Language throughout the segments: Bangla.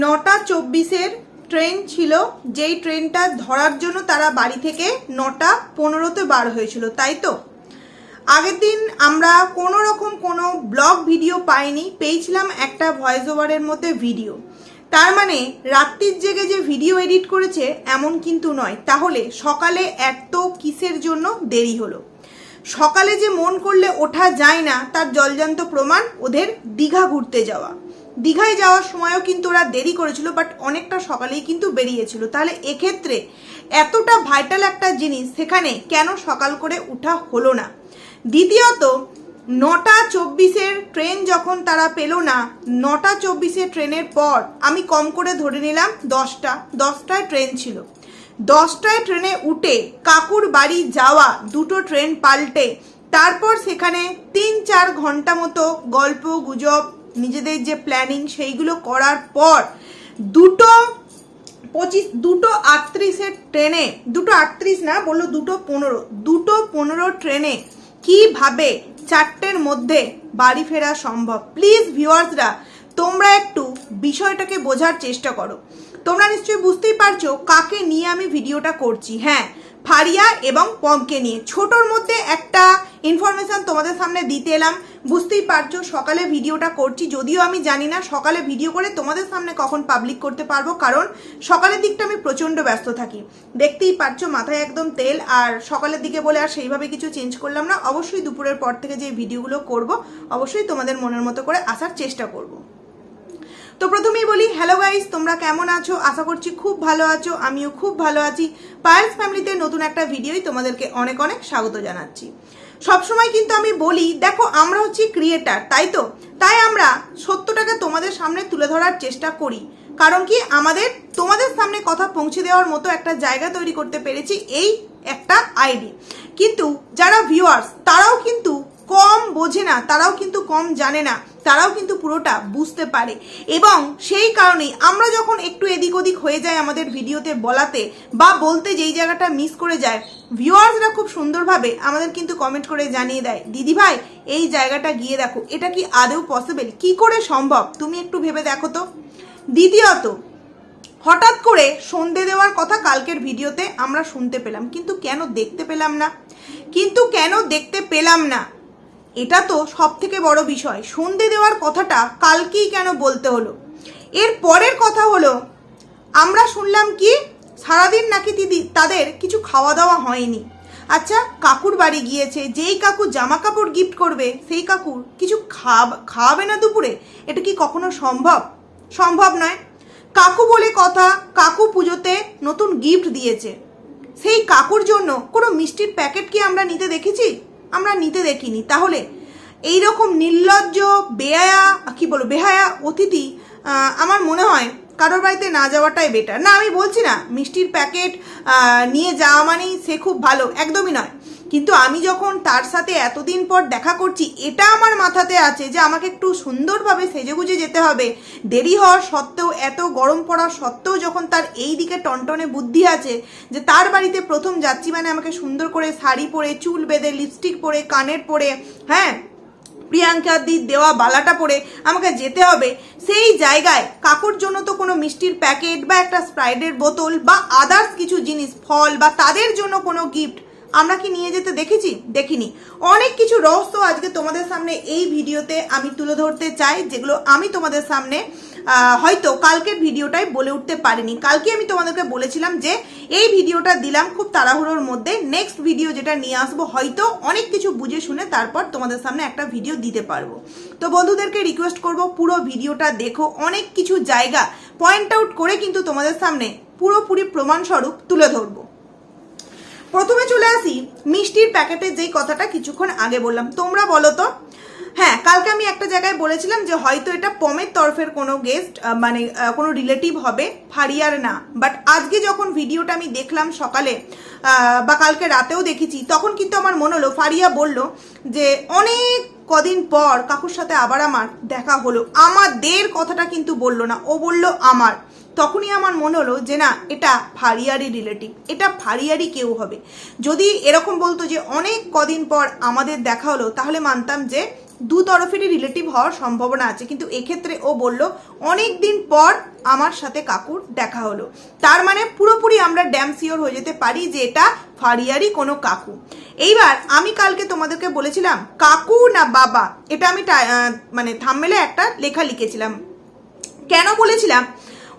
নটা চব্বিশের ট্রেন ছিল। যেই ট্রেনটা ধরার জন্য তারা বাড়ি থেকে নটা পনেরোতে বার হয়েছিল, তাই তো? আগের দিন আমরা কোনো রকম কোনো ব্লগ ভিডিও পাইনি, পেয়েছিলাম একটা ভয়েস ওভারের মধ্যে ভিডিও তার মানে রাত্রির জেগে যে ভিডিও এডিট করেছে, এমন কিন্তু নয়। তাহলে সকালে এত কিসের জন্য দেরি হলো? সকালে যে মন করলে ওঠা যায় না, তার জলজান্ত প্রমাণ ওদের দীঘা ঘুরতে যাওয়া। দীঘায় যাওয়ার সময়ও কিন্তু ওরা দেরি করেছিল বাট অনেকটা সকালেই কিন্তু বেরিয়েছিল। তাহলে এক্ষেত্রে এতটা ভাইটাল একটা জিনিস সেখানে কেন সকাল করে উঠা হলো না? দ্বিতীয়ত, নটা চব্বিশের ট্রেন যখন তারা পেল না, নটা চব্বিশের ট্রেনের পর আমি কম করে ধরে নিলাম দশটা, দশটায় ট্রেন ছিল। দশটায় ট্রেনে উঠে কাকুর বাড়ি যাওয়া, দুটো ট্রেন পাল্টে, তারপর সেখানে তিন চার ঘণ্টা মতো গল্প, গুজব নিজেদের যে প্ল্যানিং সেইগুলো করার পর দুটো পঁচিশ, দুটো আটত্রিশের ট্রেনে দুটো আটত্রিশ না, বলল দুটো পনেরো দুটো পনেরো ট্রেনে কীভাবে চারটের মধ্যে বাড়ি ফেরা সম্ভব? প্লিজ ভিউয়ার্সরা তোমরা একটু বিষয়টাকে বোঝার চেষ্টা করো। তোমরা নিশ্চয়ই বুঝতেই পারছ কাকে নিয়ে আমি ভিডিওটা করছি। হ্যাঁ ফারিয়া এবং পমকে নিয়ে। ছোটোর মধ্যে একটা ইনফরমেশন তোমাদের সামনে দিতে এলাম। বুঝতেই পারছ, সকালে ভিডিওটা করছি। যদিও আমি জানি না সকালে ভিডিও করে তোমাদের সামনে কখন পাবলিক করতে পারব, কারণ সকালের দিকটা আমি প্রচণ্ড ব্যস্ত থাকি। দেখতেই পারছ, মাথায় একদম তেল, আর সকালের দিকে বলে আর সেইভাবে কিছু চেঞ্জ করলাম না। অবশ্যই দুপুরের পর থেকে যে ভিডিওগুলো করব, অবশ্যই তোমাদের মনের মতো করে আসার চেষ্টা করব। তো প্রথমেই বলি হ্যালো গাইস তোমরা কেমন আছো? আশা করছি খুব ভালো আছো, আমিও খুব ভালো আছি। পায়েলস ফ্যামিলিতে নতুন একটা ভিডিওই তোমাদেরকে অনেক অনেক স্বাগত জানাচ্ছি। সবসময় কিন্তু আমি বলি, দেখো আমরা হচ্ছি ক্রিয়েটার তাই তো? তাই আমরা সত্যটাকে তোমাদের সামনে তুলে ধরার চেষ্টা করি। কারণ কি? আমাদের, তোমাদের সামনে কথা পৌঁছে দেওয়ার মতো একটা জায়গা তৈরি করতে পেরেছি এই একটা আইডি। কিন্তু যারা ভিউয়ার্স তারাও কিন্তু কম বোঝে না, তারাও কিন্তু কম জানে না, তারাও কিন্তু পুরোটা বুঝতে পারে। এবং সেই কারণেই আমরা যখন একটু এদিক ওদিক হয়ে যায় আমাদের ভিডিওতে বলাতে বা বলতে যেই জায়গাটা মিস করে যায় ভিউয়ার্সরা খুব সুন্দরভাবে আমাদের কিন্তু কমেন্ট করে জানিয়ে দেয়, দিদি ভাই, এই জায়গাটা গিয়ে দেখো, এটা কি আদৌ পসিবল কি করে সম্ভব? তুমি একটু ভেবে দেখো তো। দ্বিতীয়ত, হঠাৎ করে সন্ধে দেওয়ার কথা কালকের ভিডিওতে আমরা শুনতে পেলাম, কিন্তু কেন দেখতে পেলাম না? কিন্তু কেন দেখতে পেলাম না? এটা তো সব থেকে বড় বিষয়। সন্ধে দেওয়ার কথাটা কালকেই কেন বলতে হলো? এর পরের কথা হলো, আমরা শুনলাম কি, সারাদিন নাকি দিদি তাদের কিছু খাওয়া দাওয়া হয়নি। আচ্ছা কাকুর বাড়ি গিয়েছে, যেই কাকু জামা কাপড় গিফট করবে, সেই কাকুর কিছু খাওয়া খাওয়াবে না দুপুরে? এটা কি কখনো সম্ভব? সম্ভব নয়। কাকু বলে কথা, কাকু পুজোতে নতুন গিফট দিয়েছে। সেই কাকুর জন্য কোনো মিষ্টির প্যাকেট কি আমরা নিতে দেখেছি? আমরা নিতে দেখিনি। তাহলে এই রকম নির্লজ্জ বেহায়া কি বলব, বেহায়া অতিথি আমার মনে হয় কারোর বাড়িতে না যাওয়াটাই বেটার না, আমি বলছি না, মিষ্টির প্যাকেট নিয়ে যাওয়া মানেই সে খুব ভালো, একদমই নয়। কিন্তু আমি যখন তার সাথে এতদিন পর দেখা করছি, এটা আমার মাথাতে আছে যে আমাকে একটু সুন্দরভাবে সেজেগুজে যেতে হবে। দেরি হওয়ার সত্ত্বেও, এত গরম পড়ার সত্ত্বেও যখন তার এই দিকে টনটনে বুদ্ধি আছে যে তার বাড়িতে প্রথম যাচ্ছি মানে আমাকে সুন্দর করে শাড়ি পরে, চুল বেঁধে লিপস্টিক পরে, কানের পরে হ্যাঁ? প্রিয়াঙ্কা দি দেওয়া বালাটা পরে আমাকে যেতে হবে। সেই জায়গায় কাকুর জন্য তো কোনো মিষ্টির প্যাকেট বা একটা স্প্রাইডের বোতল বা আদার্স কিছু জিনিস, ফল বা তাদের জন্য কোনো গিফট আমরা কি নিয়ে যেতে দেখেছি? দেখিনি। অনেক কিছু রহস্য আজকে তোমাদের সামনে এই ভিডিওতে আমি তুলে ধরতে চাই, যেগুলো আমি তোমাদের সামনে হয়তো কালকের ভিডিওটাই বলে উঠতে পারিনি। কালকে আমি তোমাদেরকে বলেছিলাম যে এই ভিডিওটা দিলাম খুব তাড়াহুড়োর মধ্যে। নেক্সট ভিডিও যেটা নিয়ে আসব, হয়তো অনেক কিছু বুঝে শুনে তারপর তোমাদের সামনে একটা ভিডিও দিতে পারব। তো বন্ধুদেরকে রিকোয়েস্ট করব, পুরো ভিডিওটা দেখো। অনেক কিছু জায়গা পয়েন্ট আউট করে কিন্তু তোমাদের সামনে পুরোপুরি প্রমাণস্বরূপ তুলে ধরবো। প্রথমে চলে আসি মিষ্টির প্যাকেটে যেই কথাটা কিছুক্ষণ আগে বললাম। তোমরা বলো তো? হ্যাঁ কালকে আমি একটা জায়গায় বলেছিলাম যে হয়তো এটা পমের তরফের কোনো গেস্ট মানে কোনো রিলেটিভ হবে ফারিয়ার না। বাট আজকে যখন ভিডিওটা আমি দেখলাম সকালে বা কালকে রাতেও দেখেছি, তখন কিন্তু আমার মনে হলো, ফারিয়া বলল যে অনেক কদিন পর কাকুর সাথে আবার আমার দেখা হলো। আমাদের কথাটা কিন্তু বলল না, ও বলল আমার। তখনই আমার মনে হলো যে না, এটা ফারিয়ারি রিলেটিভ এটা ফারিয়ারি কেউ হবে। যদি এরকম বলতো যে অনেক কদিন পর আমাদের দেখা হলো, তাহলে মানতাম যে দু তরফেরই রিলেটিভ হওয়ার সম্ভাবনা আছে। কিন্তু এক্ষেত্রে ও বলল, অনেক দিন পর আমার সাথে কাকুর দেখা হলো। তার মানে পুরোপুরি আমরা ড্যাম সিওর হয়ে যেতে পারি যে এটা ফারিয়ারই কোনো কাকু। এইবার আমি কালকে তোমাদেরকে বলেছিলাম, কাকু না বাবা? এটা আমি মানে থাম্মেলে একটা লেখা লিখেছিলাম। কেন বলেছিলাম?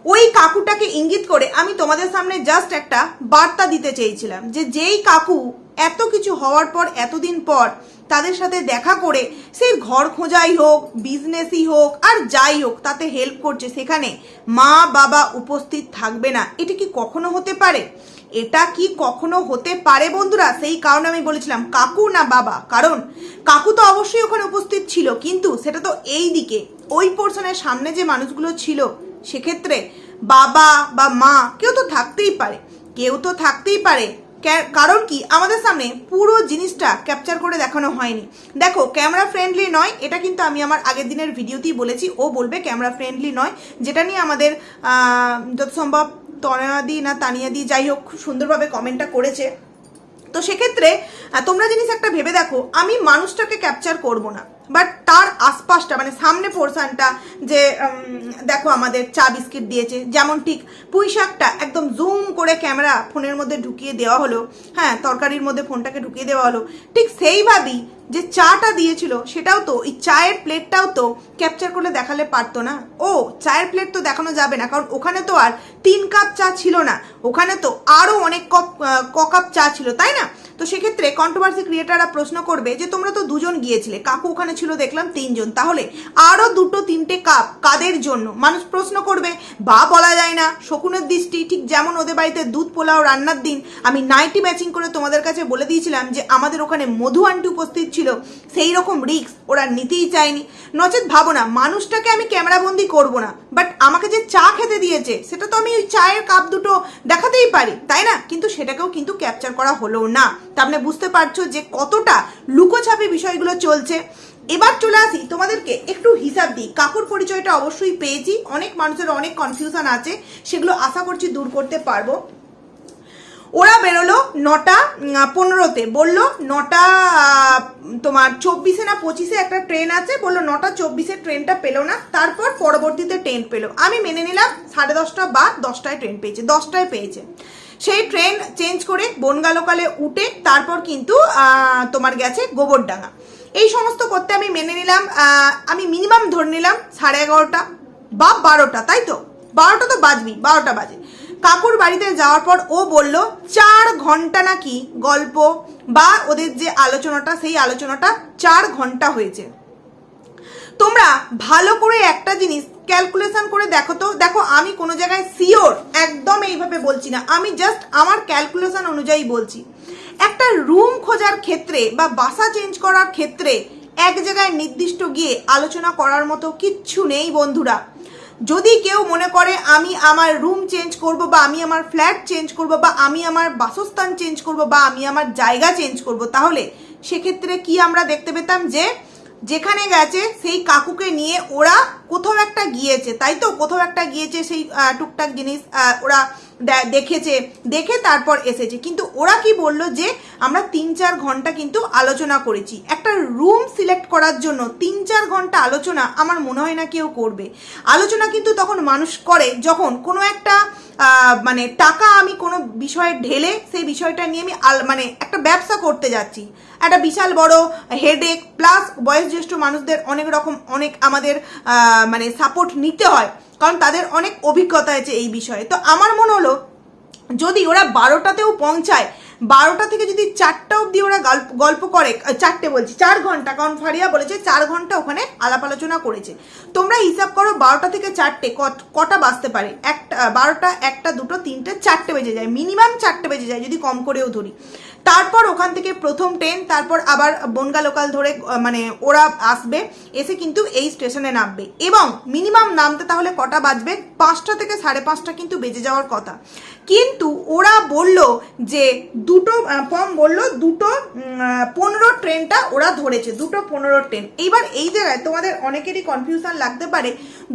ওই কাকুটাকে ইঙ্গিত করে আমি তোমাদের সামনে জাস্ট একটা বার্তা দিতে চেয়েছিলাম যে যেই কাকু এত কিছু হওয়ার পর, এতদিন পর তাদের সাথে দেখা করে সেই ঘর খোঁজাই হোক বিজনেসই হোক, আর যাই হোক, তাতে হেল্প করছে, সেখানে মা, বাবা উপস্থিত থাকবে না। এটা কি কখনো হতে পারে? এটা কি কখনো হতে পারে বন্ধুরা? সেই কারণে আমি বলেছিলাম, কাকু না বাবা। কারণ কাকু তো অবশ্যই ওখানে উপস্থিত ছিল, কিন্তু সেটা তো এই দিকে ওই পোর্শনের সামনে যে মানুষগুলো ছিল সেক্ষেত্রে বাবা বা মা কেউ তো থাকতেই পারে। কেউ তো থাকতেই পারে। কারণ কি? আমাদের সামনে পুরো জিনিসটা ক্যাপচার করে দেখানো হয়নি। দেখো ক্যামেরা ফ্রেন্ডলি নয়, এটা কিন্তু আমি আমার আগের দিনের ভিডিওতেই বলেছি। ও বলবে ক্যামেরা ফ্রেন্ডলি নয়, যেটা নিয়ে আমাদের যত সম্ভব তনয়াদি না তানিয়াদি যাই হোক খুব সুন্দরভাবে কমেন্টটা করেছে। তো সেক্ষেত্রে তোমরা জিনিস একটা ভেবে দেখো, আমি মানুষটাকে ক্যাপচার করব না। বাট তার আশপাশটা মানে সামনে পোর্শনটা যে দেখো আমাদের চা বিস্কিট দিয়েছে, যেমন ঠিক পুঁই শাকটা একদম জুম করে ক্যামেরা ফোনের মধ্যে ঢুকিয়ে দেওয়া হলো হ্যাঁ তরকারির মধ্যে ফোনটাকে ঢুকিয়ে দেওয়া হলো, ঠিক সেইভাবেই যে চাটা দিয়েছিল সেটাও তো, এই চায়ের প্লেটটাও তো ক্যাপচার করলে দেখালে পারতো না। ও, চায়ের প্লেট তো দেখানো যাবে না, কারণ ওখানে তো আর তিন কাপ চা ছিল না। ওখানে তো আরও অনেক কপ ক কাপ চা ছিল, তাই না? তো সেক্ষেত্রে কন্ট্রোভার্সি ক্রিয়েটাররা প্রশ্ন করবে যে, তোমরা তো দুজন গিয়েছিলে, কাকু ওখানে ছিল, দেখলাম তিনজন। তাহলে আরও দুটো তিনটে কাপ কাদের জন্য? মানুষ প্রশ্ন করবে, বা বলা যায় না, শকুনের দৃষ্টি ঠিক যেমন ওদের বাড়িতে দুধ, পোলাও রান্নার দিন। আমি নাইটি ম্যাচিং করে তোমাদের কাছে বলে দিয়েছিলাম যে, আমাদের ওখানে মধু আন্টি উপস্থিত ছিল। সেই রকম রিস্ক ওরা নিতেই চায়নি। নচেত ভাবো না, মানুষটাকে আমি ক্যামেরাবন্দি করব না বাট আমাকে যে চা খেতে দিয়েছে, সেটা তো আমি ওই চায়ের কাপ দুটো দেখাতেই পারি, তাই না? কিন্তু সেটাকেও কিন্তু ক্যাপচার করা হলো না। তার মানে বুঝতে পারছ যে কতটা লুকোছাপি বিষয়গুলো চলছে। এবার চলে আসি, তোমাদেরকে একটু হিসাব দিই। কাকুর পরিচয়টা অবশ্যই পেয়েছি, অনেক মানুষের অনেক কনফিউশন আছে, সেগুলো আশা করছি দূর করতে পারব। ওরা বেরোলো নটা পনেরোতে। বলল, নটা, তোমার চব্বিশে না পঁচিশে একটা ট্রেন আছে? বলল, নটা চব্বিশে ট্রেনটা পেল না। তারপর পরবর্তীতে ট্রেন পেল। আমি মেনে নিলাম, সাড়ে দশটা বা দশটায় ট্রেন পেয়েছে, দশটায় পেয়েছে। সেই ট্রেন চেঞ্জ করে বনগা লোকালে উঠে তারপর কিন্তু তোমার গেছে গোবরডাঙ্গা। এই সমস্ত করতে আমি মেনে নিলাম আমি মিনিমাম ধরে নিলাম সাড়ে এগারোটা বা বারোটা, তাই তো? বারোটা তো বাজবি বারোটা বাজে। কাকুর বাড়িতে যাওয়ার পর ও বলল, চার ঘণ্টা নাকি গল্প? বা ওদের যে আলোচনাটা, সেই আলোচনাটা চার ঘণ্টা হয়েছে। তোমরা ভালো করে একটা জিনিস ক্যালকুলেশন করে দেখো তো। দেখো, আমি কোনো জায়গায় সিওর একদম এইভাবে বলছি না। আমি জাস্ট আমার ক্যালকুলেশন অনুযায়ী বলছি। একটা রুম খোঁজার ক্ষেত্রে বা বাসা চেঞ্জ করার ক্ষেত্রে এক জায়গায় নির্দিষ্ট গিয়ে আলোচনা করার মতো কিচ্ছু নেই বন্ধুরা। যদি কেউ মনে করে আমি আমার রুম চেঞ্জ করব বা আমি আমার ফ্ল্যাট চেঞ্জ করব বা আমি আমার বাসস্থান চেঞ্জ করব বা আমি আমার জায়গা চেঞ্জ করব, তাহলে সেক্ষেত্রে কি আমরা দেখতে পেতাম যে যেখানে গেছে সেই কাকুকে নিয়ে ওরা কোথাও একটা গিয়েছে, তাই তো? কোথাও একটা গিয়েছে সেই টুকটাক জিনিস ওরা দেখেছে, দেখে তারপর এসেছে। কিন্তু ওরা কি বলল যে, আমরা তিন চার ঘণ্টা কিন্তু আলোচনা করেছি। একটা রুম সিলেক্ট করার জন্য তিন চার ঘণ্টা আলোচনা আমার মনে হয় না কেউ করবে। আলোচনা কিন্তু তখন মানুষ করে যখন কোনো একটা মানে টাকা আমি কোনো বিষয়ে ঢেলে সেই বিষয়টা নিয়ে আমি মানে একটা ব্যবসা করতে যাচ্ছি। একটা বিশাল বড় হেডেক প্লাস বয়োজ্যেষ্ঠ মানুষদের অনেক রকম, অনেক আমাদের মানে সাপোর্ট নিতে হয়, কারণ তাদের অনেক অভিজ্ঞতা আছে এই বিষয়ে। তো আমার মনে হলো, যদি ওরা বারোটাতেও পৌঁছায়, বারোটা থেকে যদি চারটা অবধি ওরা গল্প করে চারটে বলছি, চার ঘণ্টা, কারণ ফারিয়া বলেছে চার ঘণ্টা ওখানে আলাপ আলোচনা করেছে। তোমরা হিসাব করো বারোটা থেকে চারটে কটা বাজতে পারে? একটা, বারোটা, একটা, দুটো, তিনটে, চারটে বেজে যায়। মিনিমাম চারটে বেজে যায়, যদি কম করেও ধরি। তারপর ওখান থেকে প্রথম ট্রেন তারপর আবার বনগা লোকাল ধরে মানে ওরা আসবে, এসে কিন্তু এই স্টেশনে নামবে। এবং মিনিমাম নামতে তাহলে কটা বাজবে? পাঁচটা থেকে সাড়ে পাঁচটা কিন্তু বেজে যাওয়ার কথা। কিন্তু ওরা বলল যে দুটো ফর্ম বলল দুটো পনেরো ট্রেনটা ওরা ধরেছে, দুটো পনেরো ট্রেন এইবার এই জায়গায় তোমাদের অনেকেরই কনফিউশন লাগতে পারে,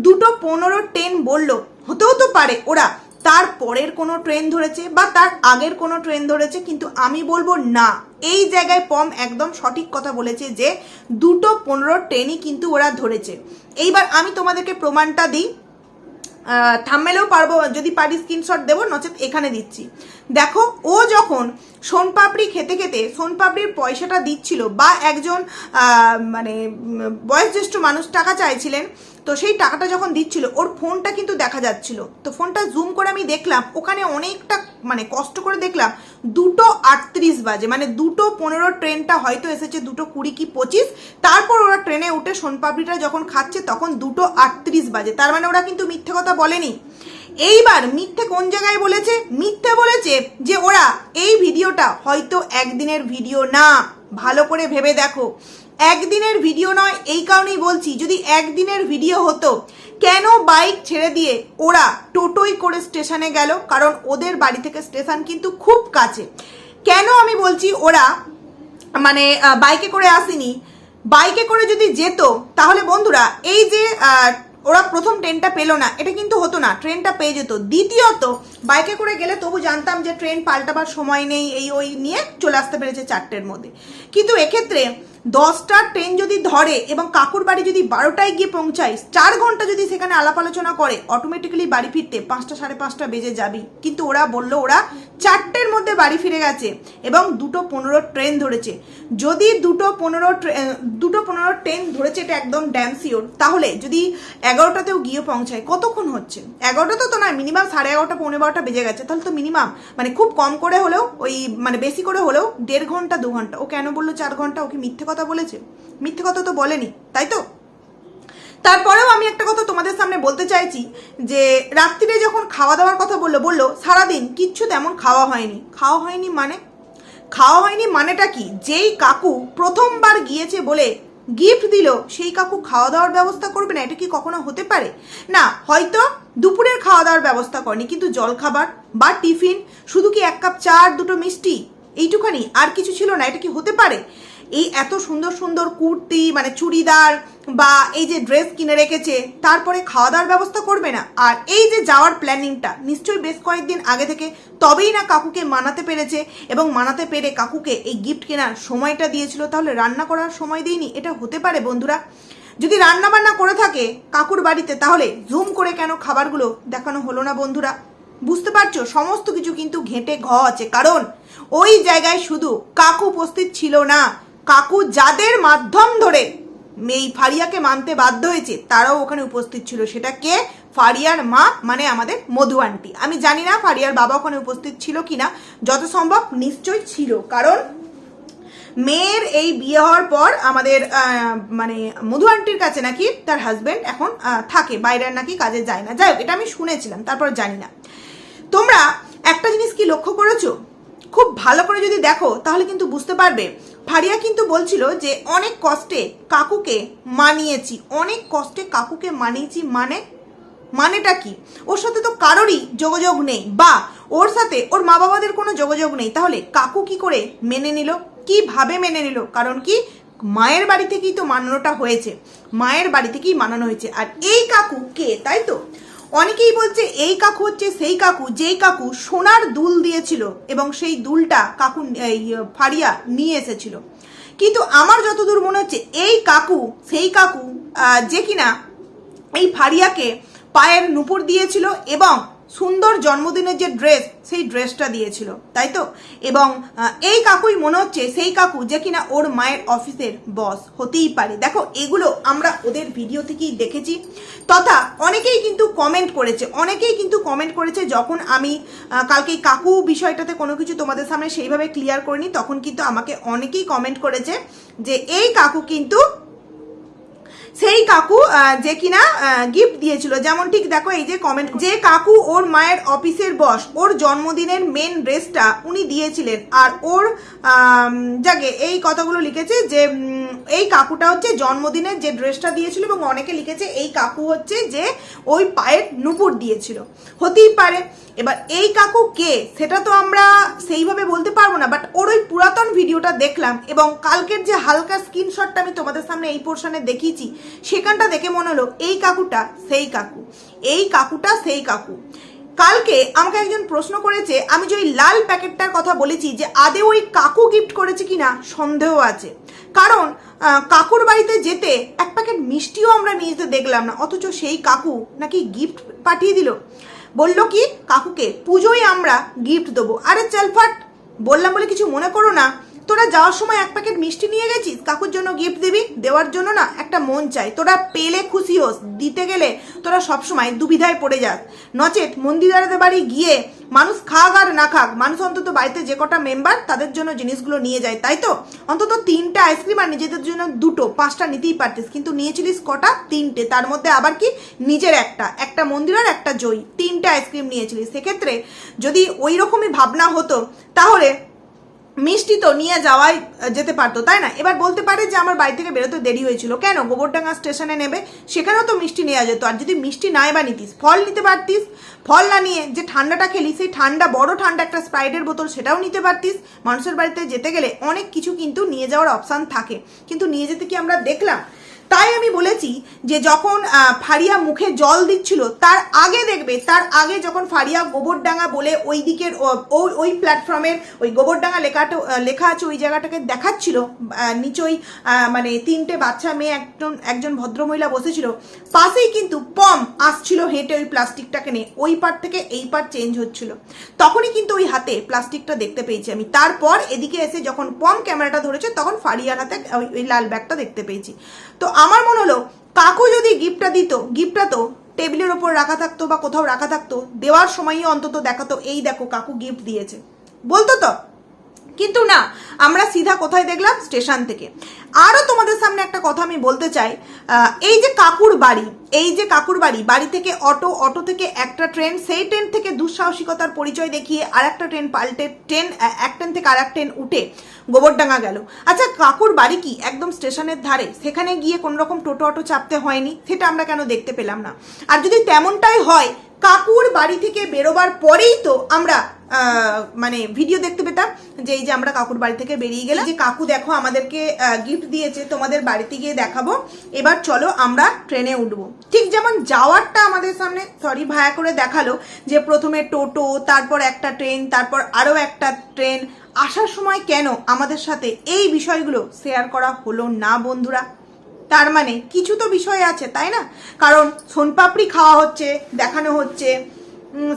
দুটো পনেরো ট্রেন বলল, হতেও তো পারে ওরা। তার পরের কোনো ট্রেন ধরেছে বা তার আগের কোনো ট্রেন ধরেছে, কিন্তু আমি বলব না। এই জায়গায় পম একদম সঠিক কথা বলেছে যে দুটো পনেরো ট্রেনই কিন্তু ওরা ধরেছে। এইবার আমি তোমাদেরকে প্রমাণটা দিই। থামমেলেও পারব, যদি পারি স্ক্রিনশট দেবো, নচেত এখানে দিচ্ছি। দেখো, ও যখন সোনপাপড়ি খেতে খেতে সোনপাপড়ির পয়সাটা দিচ্ছিল বা একজন মানে বয়োজ্যেষ্ঠ মানুষ টাকা চাইছিলেন, তো সেই টাকাটা যখন দিচ্ছিল, ওর ফোনটা কিন্তু দেখা যাচ্ছিল। তো ফোনটা জুম করে আমি দেখলাম, ওখানে অনেকটা মানে কষ্ট করে দেখলাম, দুটো আটত্রিশ বাজে মানে দুটো পনেরো ট্রেনটা হয়তো এসেছে দুটো কুড়ি কি পঁচিশ, তারপর ওরা ট্রেনে উঠে সোনপাপড়িটা যখন খাচ্ছে, তখন দুটো আটত্রিশ বাজে। তার মানে ওরা কিন্তু মিথ্যে কথা বলেনি। এইবার মিথ্যে কোন জায়গায় বলেছে? মিথ্যে বলেছে যে ওরা এই ভিডিওটা হয়তো একদিনের ভিডিও না। ভালো করে ভেবে দেখো। একদিনের ভিডিও নয়, এই কারণেই বলছি, যদি একদিনের ভিডিও হতো, কেন বাইক ছেড়ে দিয়ে ওরা টোটোই করে স্টেশনে গেল? কারণ ওদের বাড়ি থেকে স্টেশন কিন্তু খুব কাছে। কেন আমি বলছি ওরা মানে বাইকে করে আসেনি? বাইকে করে যদি যেত, তাহলে বন্ধুরা, এই যে ওরা প্রথম ট্রেনটা পেল না, এটা কিন্তু হতো না, ট্রেনটা পেয়ে যেত। দ্বিতীয়ত, বাইকে করে গেলে তবু জানতাম যে ট্রেন পাল্টাবার সময় নেই, এই ওই নিয়ে চলে আসতে পেরেছে চারটের মধ্যে। কিন্তু এক্ষেত্রে দশটার ট্রেন যদি ধরে এবং কাকুর বাড়ি যদি বারোটায় গিয়ে পৌঁছায়, চার ঘণ্টা যদি সেখানে আলাপ আলোচনা করে অটোমেটিক্যালি বাড়ি ফিরতে পাঁচটা সাড়ে পাঁচটা বেজে যাবি। কিন্তু ওরা বলল, ওরা চারটের মধ্যে বাড়ি ফিরে গেছে এবং দুটো পনেরো ট্রেন ধরেছে। যদি দুটো পনেরো দুটো পনেরো ট্রেন ধরেছে এটা একদম ড্যাম শিওর তাহলে যদি এগারোটাতেও গিয়ে পৌঁছায়, কতক্ষণ হচ্ছে? এগারোটা তো তো নয় মিনিমাম সাড়ে এগারোটা পনেরো বারোটা বেজে গেছে। তাহলে তো মিনিমাম মানে খুব কম করে হলেও, ওই মানে বেশি করে হলেও দেড় ঘণ্টা, দু ঘণ্টা। ও কেন বলল চার ঘণ্টা? ও কি মিথ্যে কথা বলেছে? মিথ্যে কথা তো বলেনি, তাই তো? তারপরেও আমি একটা কথা তোমাদের সামনে বলতে চাইছি যে, রাত্রিরে যখন খাওয়া দাওয়ার কথা বলল বলল, সারাদিন কিচ্ছু তেমন খাওয়া হয়নি। খাওয়া হয়নি মানে? খাওয়া হয়নি মানেটা কি? যেই কাকু প্রথমবার গিয়েছে বলে গিফট দিল, সেই কাকু খাওয়া দাওয়ার ব্যবস্থা করবে না? এটা কি কখনো হতে পারে? না, হয়তো দুপুরের খাওয়া দাওয়ার ব্যবস্থা করেনি, কিন্তু জল খাবার বা টিফিন, শুধু কি এক কাপ চা আর দুটো মিষ্টি? এইটুখানি, আর কিছু ছিল না? এটা কি হতে পারে? এই এত সুন্দর সুন্দর কুর্তি মানে চুড়িদার বা এই যে ড্রেস কিনে রেখেছে, তারপরে খাওয়া দাওয়ার ব্যবস্থা করবে না? আর এই যে যাওয়ার প্ল্যানিংটা, নিশ্চয়ই বেশ কয়েকদিন আগে থেকে তবেই না কাকুকে মানাতে পেরেছে এবং মানাতে পেরে কাকুকে এই গিফট কেনার সময়টা দিয়েছিল, তাহলে রান্না করার সময় দিইনি, এটা হতে পারে বন্ধুরা? যদি রান্না বান্না করে থাকে কাকুর বাড়িতে, তাহলে জুম করে কেন খাবারগুলো দেখানো হলো না বন্ধুরা? বুঝতে পারছ? সমস্ত কিছু কিন্তু ঘেঁটে ঘ আছে, কারণ ওই জায়গায় শুধু কাকু উপস্থিত ছিল না। কাকু যাদের মাধ্যম ধরে এই ফারিয়াকে মানতে বাধ্য হয়েছে, তারাও ওখানে উপস্থিত ছিল। সেটা কে? ফারিয়ার মা মানে আমাদের মধু আন্টি। আমি জানি না ফারিয়ার বাবা ওখানে উপস্থিত ছিল কিনা, যত সম্ভব নিশ্চয়ই ছিল। কারণ মেয়ের এই বিয়ে হওয়ার পর আমাদের মানে মধু আন্টির কাছে নাকি তার হাজব্যান্ড এখন থাকে। বাইরে আর নাকি কাজে যায় না। যাই হোক, এটা আমি শুনেছিলাম, তারপর জানি না। তোমরা একটা জিনিস কি লক্ষ্য করেছ? খুব ভালো করে যদি দেখো, তাহলে কিন্তু বুঝতে পারবে ফারিয়া কিন্তু বলছিল যে, অনেক কষ্টে কাকুকে মানিয়েছি, অনেক কষ্টে কাকুকে মানিয়েছি মানে মানেটা কি? ওর সাথে তো কারোরই যোগাযোগ নেই, বা ওর সাথে ওর মা বাবাদের কোনো যোগাযোগ নেই। তাহলে কাকু কি করে মেনে নিল? কীভাবে মেনে নিল? কারণ কি, মায়ের বাড়ি থেকেই তো মানানোটা হয়েছে, মায়ের বাড়ি থেকেই মানানো হয়েছে। আর এই কাকু কে, তাই তো? অনেকেই বলছে, এই কাকু হচ্ছে সেই কাকু, যেই কাকু সোনার দুল দিয়েছিল এবং সেই দুলটা কাকু এই ফারিয়া নিয়ে এসেছিল। কিন্তু আমার যতদূর মনে হচ্ছে, এই কাকু, সেই কাকু যে কিনা এই ফাড়িয়াকে পায়ের নুপুর দিয়েছিল এবং সুন্দর জন্মদিনের যে ড্রেস, সেই ড্রেসটা দিয়েছিল, তাই তো? এবং এই কাকুই মনে হচ্ছে সেই কাকু যে কিনা ওর মায়ের অফিসের বস হতেই পারে। দেখো, এগুলো আমরা ওদের ভিডিও থেকেই দেখেছি। তথা অনেকেই কিন্তু কমেন্ট করেছে, অনেকেই কিন্তু কমেন্ট করেছে যখন আমি কালকে কাকু বিষয়টাতে কোনো কিছু তোমাদের সামনে সেইভাবে ক্লিয়ার করিনি, তখন কিন্তু আমাকে অনেকেই কমেন্ট করেছে যে এই কাকু কিন্তু সেই কাকু যে কিনা গিফট দিয়েছিল। যেমন ঠিক দেখো, এই যে কমেন্ট যে কাকু ওর মায়ের অফিসের বস ওর জন্মদিনের মেন ড্রেসটা উনি দিয়েছিলেন। আর ওর যাকে এই কথাগুলো লিখেছে যে এই কাকুটা হচ্ছে জন্মদিনের যে ড্রেসটা দিয়েছিল এবং অনেকে লিখেছে এই কাকু হচ্ছে যে ওই পায়ের নুপুর দিয়েছিল। হতেই পারে। এবার এই কাকু কে? সেটা তো আমরা সেইভাবে বলতে পারব না বাট ওর ওই পুরাতন ভিডিওটা দেখলাম এবং কালকের যে হালকা স্ক্রিনশটটা আমি তোমাদের সামনে এই পোর্শনে দেখিয়েছি সেখানটা দেখে মনে হলো, এই কাকুটা সেই কাকু, এই কাকুটা সেই কাকু। কালকে আমাকে একজন প্রশ্ন করেছে, আমি যে ওই লাল প্যাকেটটার কথা বলেছি যে আদে ওই কাকু গিফট করেছে কিনা, সন্দেহ আছে। কারণ কাকুর বাড়িতে যেতে এক প্যাকেট মিষ্টিও আমরা নিয়ে যেতে দেখলাম না, অথচ সেই কাকু নাকি গিফট পাঠিয়ে দিল। বলল কি, কাকুকে পুজোয় আমরা গিফট দেবো। আরে চালফাট বললাম বলে কিছু মনে করো না। তোরা যাওয়ার সময় এক প্যাকেট মিষ্টি নিয়ে গেছিস? কাকুর জন্য গিফট দিবি? দেওয়ার জন্য না, একটা মন চাই। তোরা পেলে খুশি হোস, দিতে গেলে তোরা সবসময় দুবিধায় পড়ে যাস। নচেত মন্দিরাদের বাড়ি গিয়ে মানুষ খাক আর না খাক, মানুষ অন্তত বাড়িতে যে কটা মেম্বার তাদের জন্য জিনিসগুলো নিয়ে যায়, তাই তো? অন্তত তিনটা আইসক্রিম আর নিজেদের জন্য দুটো, পাঁচটা নিতেই পারতিস, কিন্তু নিয়েছিলিস কটা? তিনটে। তার মধ্যে আবার কি? নিজের একটা। একটা মন্দির আর একটা জয়ী তিনটে আইসক্রিম নিয়েছিলিস। সেক্ষেত্রে যদি ওই রকমই ভাবনা হতো, তাহলে মিষ্টি তো নিয়ে যাওয়াই যেতে পারতো, তাই না? এবার বলতে পারে যে আমার বাড়ি থেকে বেরোতে দেরি হয়েছিল। কেন? গোবরডাঙ্গা স্টেশনে নেবে, সেখানেও তো মিষ্টি নেওয়া যেত। আর যদি মিষ্টি নাই বা নিতিস, ফল নিতে পারতিস, ফল না নিয়ে যে ঠান্ডাটা খেলি, সেই ঠান্ডা, বড় ঠান্ডা একটা স্প্রাইটের বোতল, সেটাও নিতে পারতিস। মানুষের বাড়িতে যেতে গেলে অনেক কিছু কিন্তু নিয়ে যাওয়ার অপশান থাকে। কিন্তু নিয়ে যেতে কি আমরা দেখলাম? তাই আমি বলেছি যে যখন ফারিয়া মুখে জল দিচ্ছিল, তার আগে দেখবে, তার আগে যখন ফারিয়া গোবরডাঙ্গা বলে ওই দিকের ওই ওই প্ল্যাটফর্মের ওই গোবরডাঙ্গা লেখাটা লেখা আছে, ওই জায়গাটাকে দেখাচ্ছিল নিচই মানে তিনটে বাচ্চা মেয়ে একজন একজন ভদ্রমহিলা বসেছিল, পাশেই কিন্তু পম আসছিল হেঁটে ওই প্লাস্টিকটাকে নিয়ে, ওই পার থেকে এই পার চেঞ্জ হচ্ছিল। তখনই কিন্তু ওই হাতে প্লাস্টিকটা দেখতে পেয়েছি আমি। তারপর এদিকে এসে যখন পম ক্যামেরাটা ধরেছে, তখন ফারিয়ার হাতে ওই লাল ব্যাগটা দেখতে পেয়েছি। তো আমার মনে হলো, কাকু যদি গিফটটা দিত, গিফটটা তো টেবিলের ওপর রাখা থাকতো বা কোথাও রাখা থাকতো, দেওয়ার সময়ই অন্তত দেখাতো, এই দেখো কাকু গিফট দিয়েছে। বলতো তো? কিন্তু না, আমরা সিধা কোথায় দেখলাম? স্টেশন থেকে। আরও তোমাদের সামনে একটা কথা আমি বলতে চাই এই যে কাকুর বাড়ি, এই যে কাকুর বাড়ি বাড়ি থেকে অটো অটো থেকে একটা ট্রেন, সেই ট্রেন থেকে দুঃসাহসিকতার পরিচয় দেখিয়ে আর একটা ট্রেন পাল্টে, ট্রেন এক ট্রেন থেকে আর এক ট্রেন উঠে গোবরডাঙ্গা গেল। আচ্ছা কাকুর বাড়ি কি? একদম স্টেশনের ধারে। সেখানে গিয়ে কোনো রকম টোটো, অটো চাপতে হয়নি, সেটা আমরা কেন দেখতে পেলাম না? আর যদি তেমনটাই হয়, কাকুর বাড়ি থেকে বেরোবার পরেই তো আমরা মানে ভিডিও দেখতে পেতাম যে এই যে আমরা কাকুর বাড়ি থেকে বেরিয়ে গেলাম। যে কাকু দেখো আমাদেরকে গিফট দিয়েছে, তোমাদের বাড়িতে গিয়ে দেখাবো। এবার চলো আমরা ট্রেনে উঠবো। ঠিক যেমন যাওয়ারটা আমাদের সামনে সরি ভায়া করে দেখাল যে প্রথমে টোটো, তারপর একটা ট্রেন তারপর আরও একটা ট্রেন আসার সময় কেন আমাদের সাথে এই বিষয়গুলো শেয়ার করা হলো না বন্ধুরা? তার মানে কিছু তো বিষয় আছে, তাই না? কারণ সোনপাপড়ি খাওয়া হচ্ছে, দেখানো হচ্ছে।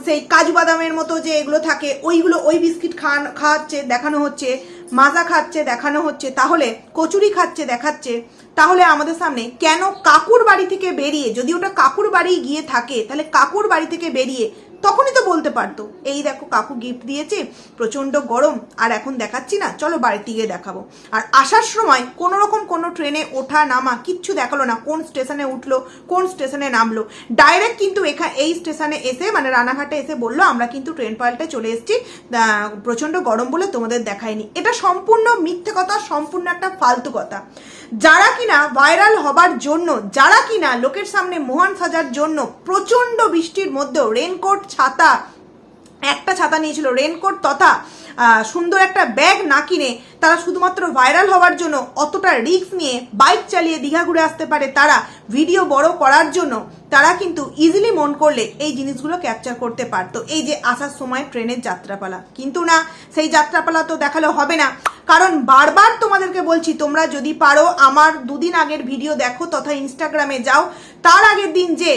সেই কাজু বাদামের মতো যে এগুলো থাকে, ওইগুলো ওই বিস্কিট খান খাওয়াচ্ছে, দেখানো হচ্ছে, মাজা খাচ্ছে, দেখানো হচ্ছে, তাহলে কচুরি খাচ্ছে, দেখাচ্ছে, তাহলে আমাদের সামনে কেন কাকুর বাড়ি থেকে বেরিয়ে, যদি ওটা কাকুর বাড়ি গিয়ে থাকে, তাহলে কাকুর বাড়ি থেকে বেরিয়ে তখনই তো বলতে পারতো, এই দেখো কাকু গিফট দিয়েছে, প্রচণ্ড গরম, আর এখন দেখাচ্ছি না, চলো বাড়িতে গিয়ে দেখাবো। আর আসার সময় কোনো রকম কোনো ট্রেনে ওঠা নামা কিচ্ছু দেখাল না, কোন স্টেশনে উঠল, কোন স্টেশনে নামলো। ডাইরেক্ট কিন্তু এখা, এই স্টেশনে এসে মানে রানাঘাটে এসে বলল, আমরা কিন্তু ট্রেন পাল্টে চলে এসেছি প্রচণ্ড গরম বলে তোমাদের দেখায়নি এটা সম্পূর্ণ মিথ্যে কথা, সম্পূর্ণ একটা ফালতু কথা। যারা কিনা ভাইরাল হবার জন্য, যারা কিনা লোকের সামনে মহান সাজার জন্য প্রচণ্ড বৃষ্টির মধ্যেও রেনকোট ছাতা একটা ছাতা নিয়েছিল রেনকোট তথা সুন্দর একটা ব্যাগ না কিনে তারা শুধুমাত্র ভাইরাল হওয়ার জন্য অতটা রিস্ক নিয়ে বাইক চালিয়ে দীঘা ঘুরে আসতে পারে তারা। ভিডিও বড় করার জন্য তারা কিন্তু ইজিলি মন করলে এই জিনিসগুলো ক্যাপচার করতে পারতো। এই যে আসার সময় ট্রেনের যাত্রাপালা। কিন্তু না, সেই যাত্রাপালা তো দেখালে হবে না। কারণ বারবার তোমাদেরকে বলছি, তোমরা যদি পারো, আমার দুদিন আগের ভিডিও দেখো তথা ইনস্টাগ্রামে যাও। তার আগের দিন যে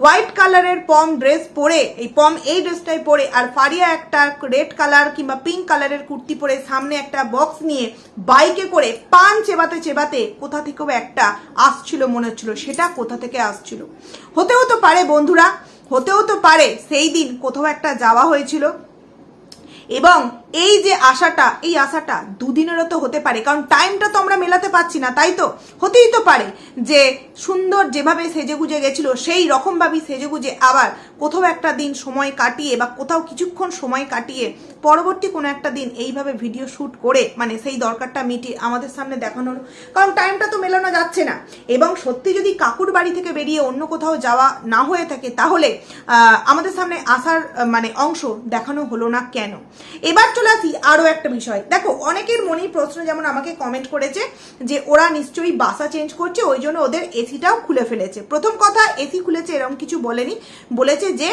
হোয়াইট কালারের পম ড্রেস পরে, এই পম এই ড্রেসটাই পরে, আর ফারিয়া একটা রেড কালার কিংবা পিঙ্ক কালারের কুর্তি পরে সামনে একটা বক্স নিয়ে বাইকে করে পান চেবাতে চেবাতে কোথা থেকেও একটা আসছিল, মনে হচ্ছিল সেটা কোথা থেকে আসছিল। হতেও তো পারে বন্ধুরা, হতেও তো পারে, সেই দিন কোথাও একটা যাওয়া হয়েছিল। এবং এই যে আশাটা, এই আশাটা দুদিনেরও তো হতে পারে, কারণ টাইমটা তো আমরা মেলাতে পারছি না, তাই তো? হতেই তো পারে যে সুন্দর যেভাবে সেজেগুজে গেছিল, সেই রকমভাবেই সেজেগুজে আবার কোথাও একটা দিন সময় কাটিয়ে বা কোথাও কিছুক্ষণ সময় কাটিয়ে পরবর্তী কোনো একটা দিন এইভাবে ভিডিও শ্যুট করে মানে সেই দরকারটা মিটিয়ে আমাদের সামনে দেখানোর কারণ টাইমটা তো মেলানো যাচ্ছে না। এবং সত্যি যদি কাকুর বাড়ি থেকে বেরিয়ে অন্য কোথাও যাওয়া না হয়ে থাকে, তাহলে আমাদের সামনে আসার মানে অংশ দেখানো হলো না কেন? এবার চলে আসি আরও একটা বিষয়। দেখো, অনেকের মনেই প্রশ্ন যেমন আমাকে কমেন্ট করেছে যে, ওরা নিশ্চয়ই বাসা চেঞ্জ করছে, ওই জন্য ওদের এসিটাও খুলে ফেলেছে। প্রথম কথা, এসি খুলেছে এরকম কিছু বলেনি। বলেছে যে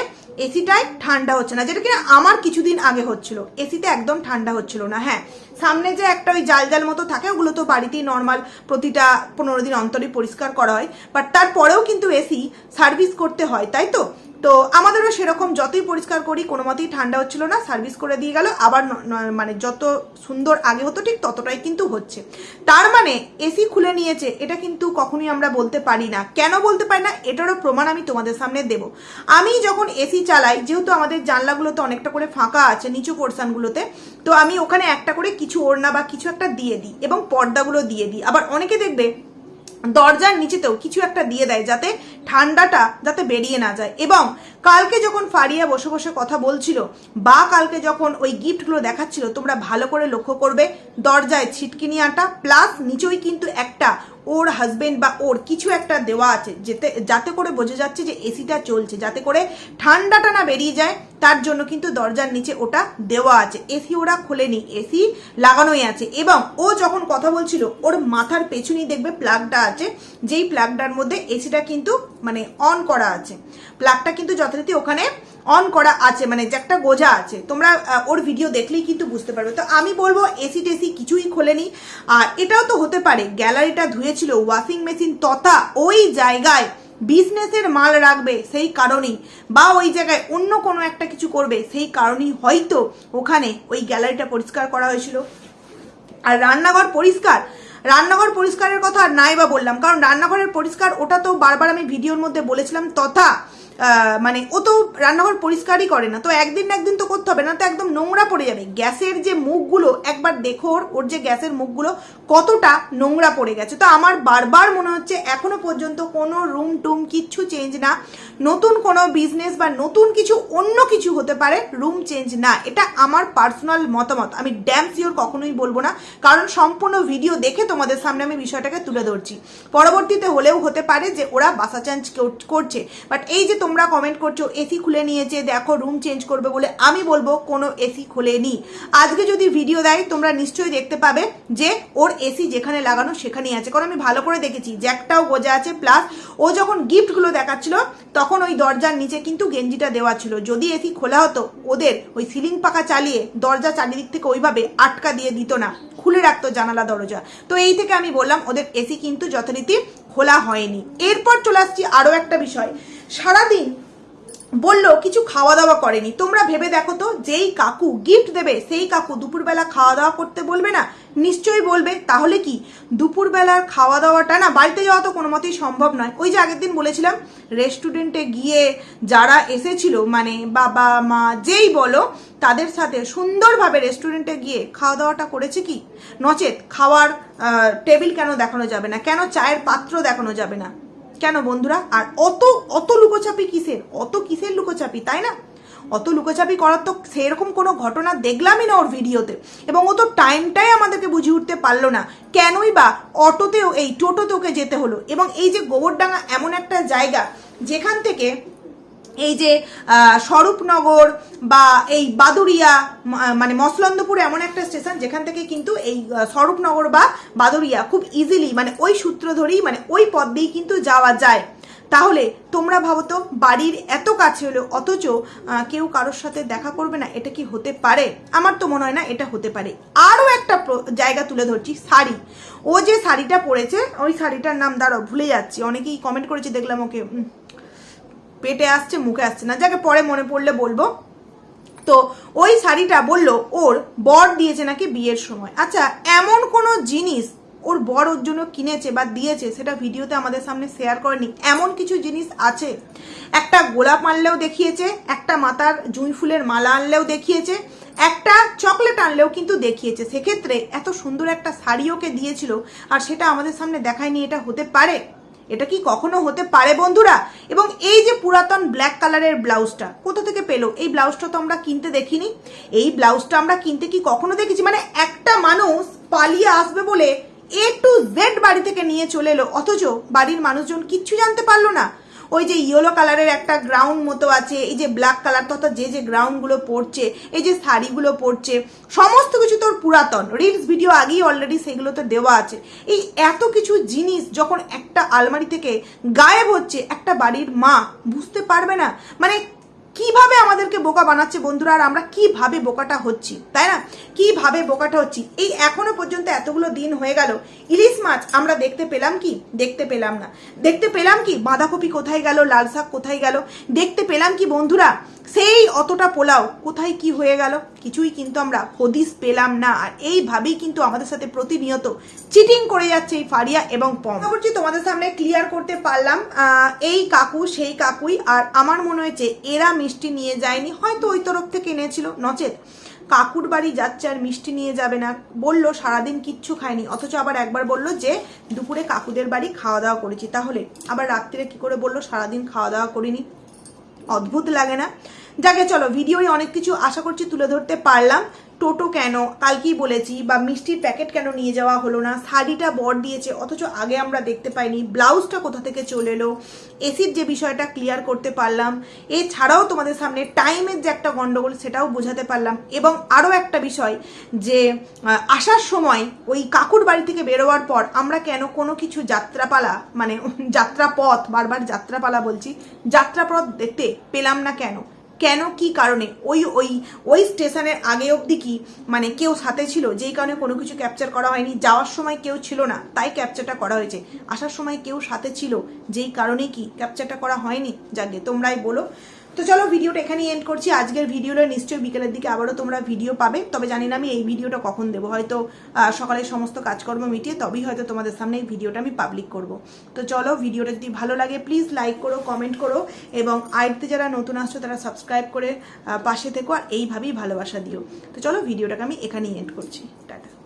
এসিটাই ঠান্ডা হচ্ছে না, যেটা কিনা আমার কিছুদিন আগে হচ্ছিল। এসিতে একদম ঠান্ডা হচ্ছিল না হ্যাঁ। সামনে যে একটা ওই জাল জাল মতো থাকে, ওগুলো তো বাড়িতেই নর্মাল প্রতিটা পনেরো দিন অন্তরই পরিষ্কার করা হয়। বাট তারপরেও কিন্তু এসি সার্ভিস করতে হয়, তাই তো? তো আমাদেরও সেরকম যতই পরিষ্কার করি, কোনো মতেই ঠান্ডা হচ্ছিল না, সার্ভিস করে দিয়ে গেল। আবার মানে যত সুন্দর আগে হতো, ঠিক ততটাই কিন্তু হচ্ছে। তার মানে এসি খুলে নিয়েছে, এটা কিন্তু কখনোই আমরা বলতে পারি না। কেন বলতে পারি না? এটারও প্রমাণ আমি তোমাদের সামনে দেব। আমি যখন এসি চালাই, যেহেতু আমাদের জানলাগুলোতে অনেকটা করে ফাঁকা আছে, নিচু পোর্শনগুলোতে, তো আমি ওখানে একটা করে কিছু ওড়না বা কিছু একটা দিয়ে দিই এবং পর্দাগুলো দিয়ে দিই। আবার অনেকে দেখবে দরজার নিচেতেও কিছু একটা দিয়ে দেয় যাতে ঠান্ডাটা যাতে বেরিয়ে না যায়। এবং কালকে যখন ফারিয়া বসে বসে কথা বলছিল, বা কালকে যখন ওই গিফটগুলো দেখাচ্ছিল, তোমরা ভালো করে লক্ষ্য করবে, দরজায় ছিটকিনি আটা, প্লাস নিচেই কিন্তু একটা ওর হাজবেন্ড বা ওর কিছু একটা দেওয়া আছে, যেতে, যাতে করে বোঝা যাচ্ছে যে এসিটা চলছে, যাতে করে ঠান্ডাটা না বেরিয়ে যায়, তার জন্য কিন্তু দরজার নিচে ওটা দেওয়া আছে। এসি ওরা খোলেনি, এসি লাগানোই আছে। এবং ও যখন কথা বলছিল, ওর মাথার পেছনেই দেখবে প্লাগটা আছে, যেই প্লাগটার মধ্যে এসিটা কিন্তু মানে অন করা আছে। প্লাগটা কিন্তু যথারীতি ওখানে অন করা আছে মানে যে একটা গোজা আছে। তোমরা ওর ভিডিও দেখলেই কিন্তু বুঝতে পারবে। তো আমি বলব এসি টেসি কিছুই খোলেনি। আর এটাও তো হতে পারে গ্যালারিটা ধুয়েছিল ওয়াশিং মেশিন তথা ওই জায়গায় বিজনেসের মাল রাখবে সেই কারণেই। বা ওই জায়গায় অন্য কোনো একটা কিছু করবে সেই কারণেই হয়তো ওখানে ওই গ্যালারিটা পরিষ্কার করা হয়েছিল। আর রান্নাঘর পরিষ্কার রান্নাঘর পরিষ্কারের কথা নাই বা বললাম। কারণ রান্নাঘরের পরিষ্কার, ওটা তো বারবার আমি ভিডিওর মধ্যে বলেছিলাম, তথা মানে ও তো রান্নাঘর পরিষ্কারই করে না, তো একদিন না একদিন তো করতে হবে না তো একদম নোংরা পড়ে যাবে। গ্যাসের যে মুখগুলো, একবার দেখো ওর যে গ্যাসের মুখগুলো, কতটা নোংরা পড়ে গেছে। তো আমার বারবার মনে হচ্ছে এখনও পর্যন্ত কোনো রুম টুম কিচ্ছু চেঞ্জ না, নতুন কোনো বিজনেস বা নতুন কিছু অন্য কিছু হতে পারে, রুম চেঞ্জ না। এটা আমার পার্সোনাল মতামত। আমি ড্যাম শিওর কখনোই বলব না, কারণ সম্পূর্ণ ভিডিও দেখে তোমাদের সামনে আমি বিষয়টাকে তুলে ধরছি। পরবর্তীতে হলেও হতে পারে যে ওরা বাসা চেঞ্জ করছে। বাট এই যে তোমরা কমেন্ট করছ এসি খুলে নিয়েছে, দেখো রুম চেঞ্জ করবে বলে আমি বলব, কোনো এসি খোলেনি। আজকে যদি ভিডিও দেয়, তোমরা নিশ্চয়ই দেখতে পাবে যে ওর এসি যেখানে লাগানো সেখানেই আছে। কারণ আমি ভালো করে দেখেছি জ্যাকটাও গোজা আছে প্লাস ও যখন গিফটগুলো দেখাচ্ছিল, তখন ওই দরজার নিচে কিন্তু গেঞ্জিটা দেওয়া ছিল। যদি এসি খোলা হতো, ওদের ওই সিলিং পাখা চালিয়ে দরজা চারিদিক থেকে ওইভাবে আটকা দিয়ে দিত না, খুলে রাখতো জানালা, দরজা। তো এই থেকে আমি বললাম, ওদের এসি কিন্তু যথারীতি খোলা হয়নি। এরপর চলে আসছি আরও একটা বিষয়। সারাদিন বলল, কিছু খাওয়া দাওয়া করেনি। তোমরা ভেবে দেখো তো, যেই কাকু গিফট দেবে, সেই কাকু দুপুরবেলা খাওয়া দাওয়া করতে বলবে না? নিশ্চয়ই বলবে। তাহলে কি? দুপুরবেলার খাওয়া দাওয়াটা না, বাড়িতে যাওয়া তো কোনো মতেই সম্ভব নয়। ওই যে আগের দিন বলেছিলাম রেস্টুরেন্টে গিয়ে যারা এসেছিল মানে বাবা, মা, যেই বলো, তাদের সাথে সুন্দরভাবে রেস্টুরেন্টে গিয়ে খাওয়া দাওয়াটা করেছে কি? নচেত খাওয়ার টেবিল কেন দেখানো যাবে না? কেন চায়ের পাত্র দেখানো যাবে না? কেন বন্ধুরা? আর অত অত লুকোচাপি কিসের? অত কিসের লুকোচাপি, তাই না? অত লুকোচাপি করার তো সেরকম কোনো ঘটনা দেখলামই না ওর ভিডিওতে। এবং ও তো টাইমটাই আমাদেরকে বুঝে উঠতে পারল না। কেনই বা অটোতেও, এই টোটোতে ওকে যেতে হলো। এবং এই যে গোবরডাঙ্গা এমন একটা জায়গা, যেখান থেকে এই যে স্বরূপনগর বা এই বাদুরিয়া মানে মসলন্দপুর এমন একটা স্টেশন যেখান থেকে কিন্তু এই স্বরূপনগর বা বাদুরিয়া খুব ইজিলি মানে ওই সূত্র ধরেই মানে ওই পথ দিয়েই কিন্তু যাওয়া যায়। তাহলে তোমরা ভাবো তো, বাড়ির এত কাছে হলো অথচ কেউ কারোর সাথে দেখা করবে না, এটা কি হতে পারে? আমার তো মনে হয় না এটা হতে পারে। আরও একটা জায়গা তুলে ধরছি, শাড়ি। ও যে শাড়িটা পরেছে, ওই শাড়িটার নাম দাঁড়াও, ভুলে যাচ্ছি। অনেকেই কমেন্ট করেছে, দেখলাম ওকে পেটে আসছে, মুখে আসছে না। যাকে পরে মনে পড়লে বলব। তো ওই শাড়িটা বলল, ওর বর দিয়েছে নাকি বিয়ের সময়? আচ্ছা এমন কোনো জিনিস ওর বর ওর জন্য কিনেছে বা দিয়েছে সেটা ভিডিওতে আমাদের সামনে শেয়ার করেনি। এমন কিছু জিনিস আছে। একটা গোলাপ আনলেও দেখিয়েছে, একটা মাতার জুঁই ফুলের মালা আনলেও দেখিয়েছে, একটা চকলেট আনলেও কিন্তু দেখিয়েছে। সেক্ষেত্রে এত সুন্দর একটা শাড়ি ওকে দিয়েছিল আর সেটা আমাদের সামনে দেখায়নি, এটা হতে পারে? এটা কি কখনো হতে পারে, বন্ধুরা? এবং এই যে পুরাতন ব্ল্যাক কালারের ব্লাউজটা, কোথা থেকে পেল? এই ব্লাউজটা তো আমরা কিনতে দেখিনি। এই ব্লাউজটা আমরা কিনতে কি কখনো দেখেছি? মানে একটা মানুষ পালিয়ে আসবে বলে এ টু জেড বাড়ি থেকে নিয়ে চলে এলো। অথচ বাড়ির মানুষজন কিচ্ছু জানতে পারল না। ওই যে ইয়েলো কালারের একটা গ্রাউন্ড মতো আছে, এই যে ব্ল্যাক কালার তথা যে যে গ্রাউন্ডগুলো পড়ছে, এই যে শাড়িগুলো পড়ছে, সমস্ত কিছু তোর পুরাতন। রিলস ভিডিও আগেই অলরেডি সেগুলোতে দেওয়া আছে। এই এত কিছু জিনিস যখন একটা আলমারি থেকে গায়েব হচ্ছে, একটা বাড়ির মা বুঝতে পারবে না। মানে কীভাবে আমাদেরকে বোকা বানাচ্ছে বন্ধুরা, আর আমরা কীভাবে বোকাটা হচ্ছি, তাই না? কীভাবে বোকাটা হচ্ছি? এই এখনও পর্যন্ত এতগুলো দিন হয়ে গেল। ইলিশ মাছ আমরা দেখতে পেলাম কি? দেখতে পেলাম না। দেখতে পেলাম কি? বাঁধাকপি কোথায় গেল? লাল শাক কোথায় গেল? দেখতে পেলাম কি বন্ধুরা? সেই অতটা পোলাও কোথায় কি হয়ে গেল, কিছুই কিন্তু আমরা হদিস পেলাম না। আর এইভাবেই কিন্তু আমাদের সাথে প্রতিনিয়ত চিটিং করে যাচ্ছে এই ফারিয়া এবং পম। করছি তোমাদের সামনে ক্লিয়ার করতে পারলাম। এই কাকু, সেই কাকুই। আর আমার মনে হয়েছে এরা মিষ্টি নিয়ে যায়নি। হয়তো ওই তরফ থেকে এনেছিল, নচেত। কাকুর বাড়ি যাচ্ছে আর মিষ্টি নিয়ে যাবে না। বলল, সারাদিন কিচ্ছু খায়নি। অথচ আবার একবার বলল যে, দুপুরে কাকুদের বাড়ি খাওয়া দাওয়া করেছি। তাহলে আবার রাত্রিরে কি করে বলল, সারাদিন খাওয়া দাওয়া করিনি। অদ্ভুত লাগে না। যাকে চলো ভিডিওই অনেক কিছু আশা করছি তুলে ধরতে পারলাম। টোটো কেন? কালকেই বলেছি, বা মিষ্টির প্যাকেট কেন নিয়ে যাওয়া হলো না? শাড়িটা বর দিয়েছে, অথচ আগে আমরা দেখতে পাইনি। ব্লাউজটা কোথা থেকে চলে এলো? এসির যে বিষয়টা ক্লিয়ার করতে পারলাম। এছাড়াও তোমাদের সামনে টাইমের যে একটা গন্ডগোল, সেটাও বোঝাতে পারলাম। এবং আরও একটা বিষয়, যে আসার সময় ওই কাকুর বাড়ি থেকে বেরোবার পর আমরা কেন কোনো কিছু যাত্রাপালা মানে যাত্রাপথ, বারবার যাত্রাপালা বলছি, যাত্রাপথ দেখতে পেলাম না কেন? কেন, কি কারণে? ওই ওই ওই স্টেশনের আগে অবধি কি মানে কেউ সাথে ছিল? যেই কারণে কোনো কিছু ক্যাপচার করা হয়নি। যাওয়ার সময় কেউ ছিল না, তাই ক্যাপচারটা করা হয়েছে। আসার সময় কেউ সাথে ছিল, যেই কারণে কি ক্যাপচারটা করা হয়নি? যাকে তোমরাই বলো। তো চলো ভিডিওটা এখানেই এন্ড করছি। আজকের ভিডিওটা নিশ্চয়ই বিকেলের দিকে আবারও তোমরা ভিডিও পাবে। তবে জানি না আমি এই ভিডিওটা কখন দেবো। হয়তো আহ, সকালের সমস্ত কাজকর্ম মিটিয়ে তবেই হয়তো তোমাদের সামনে এই ভিডিওটা আমি পাবলিক করব। তো চলো ভিডিওটা যদি ভালো লাগে প্লিজ লাইক করো কমেন্ট করো এবং আইডতে যারা নতুন আসছো তারা সাবস্ক্রাইব করে পাশে থেকো আর এইভাবেই ভালোবাসা দিও। তো চলো ভিডিওটাকে আমি এখানেই এন্ড করছি। টাটা।